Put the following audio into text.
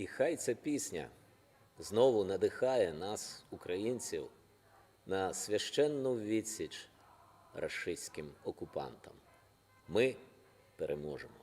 І хай ця пісня знову надихає нас, українців, на священну відсіч рашистським окупантам. Ми переможемо.